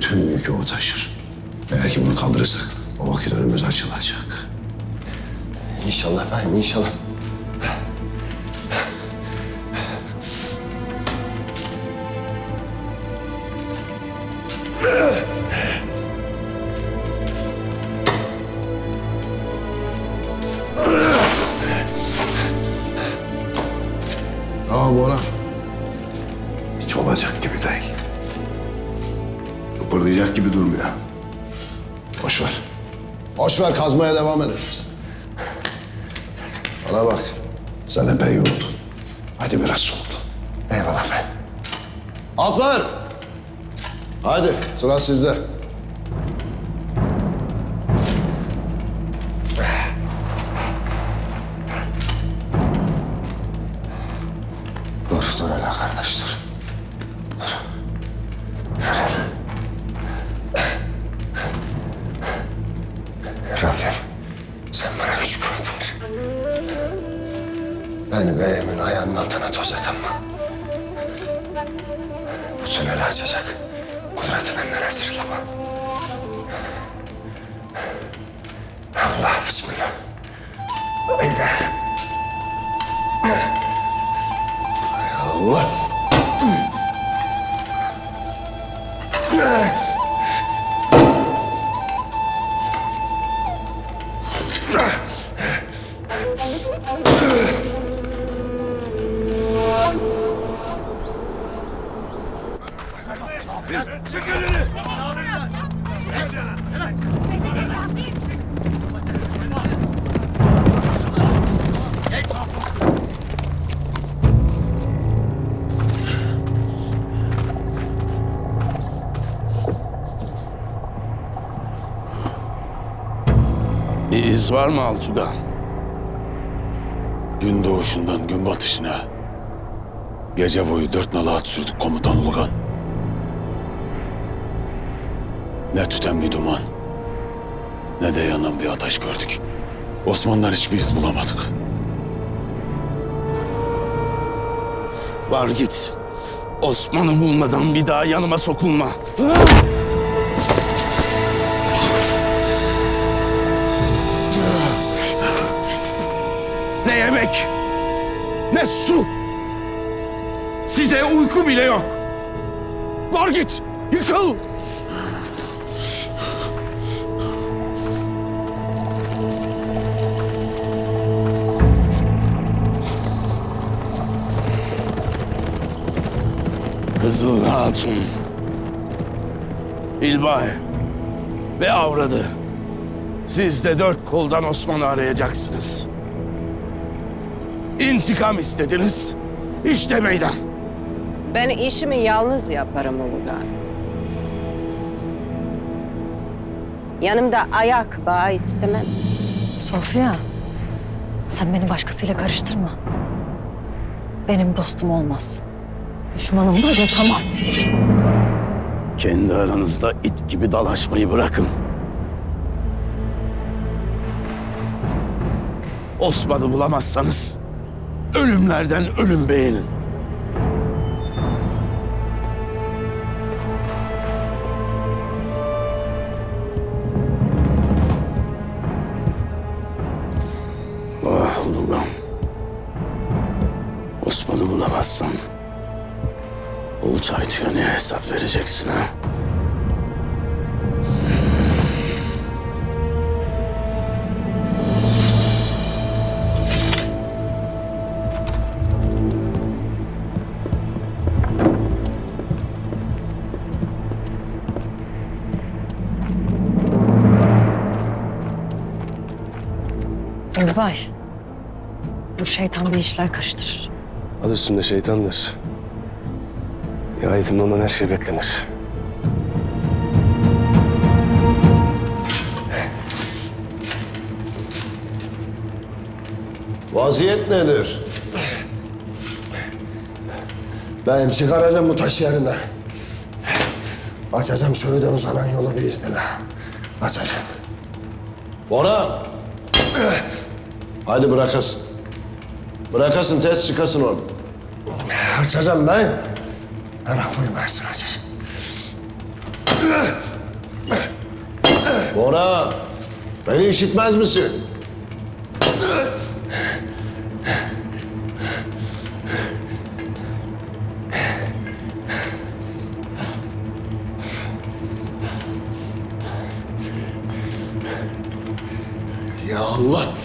tüm yükü o taşır. Eğer ki bunu kaldırırsak o vakit önümüz açılacak. İnşallah ben inşallah. Aa Bora. Hiç olacak gibi değil. Kıpırdayacak gibi durmuyor. Boş ver. Boş ver kazmaya devam ederiz. Bana bak. Sen epey yoruldun. Hadi biraz solda. Eyvallah ben. Alplar! Hadi sıra sizde. Beni beyimin ayağının altına toz ama. Bu tüneli açacak. Kudreti benden esirgeme. Allah bismillah. Haydi. Allah. Bir iz var mı Altuga? Gün doğuşundan gün batışına gece boyu dört nala at sürdük komutan Ulugan. Ne tüten bir duman ne de yanan bir ateş gördük. Osmanlılar hiçbir iz bulamadık. Var git. Osman'ı bulmadan bir daha yanıma sokulma. Ne yemek, ne su. Size uyku bile yok. Var git, yıkıl. Kızıl Hatun, İlbay ve avradı. Siz de dört koldan Osman'ı arayacaksınız. İntikam istediniz. İşte meydan. Ben işimi yalnız yaparım Ulugan. Yanımda ayak bağı istemem. Sofya, sen beni başkasıyla karıştırma. Benim dostum olmaz. Düşmanım da yutamaz. Kendi aranızda it gibi dalaşmayı bırakın. Osman'ı bulamazsanız ölümlerden ölüm beğenin. Ah Ulugan. Osman'ı bulamazsan Olcay ne hesap vereceksin ha? İlbay, bu şeytan bir işler karıştırır. Adı üstünde şeytandır. Nihayetinde ondan her şey beklenir. Vaziyet nedir? Ben çıkaracağım bu taşı yerinden. Açacağım söğüde uzanan yolu bir izniyle. Açacağım. Bora! Hadi bırakasın. Bırakasın test çıkasın orada. Açacağım ben. Ben haklıyım ben sana açacağım. Bora, beni işitmez misin? Ya Allah!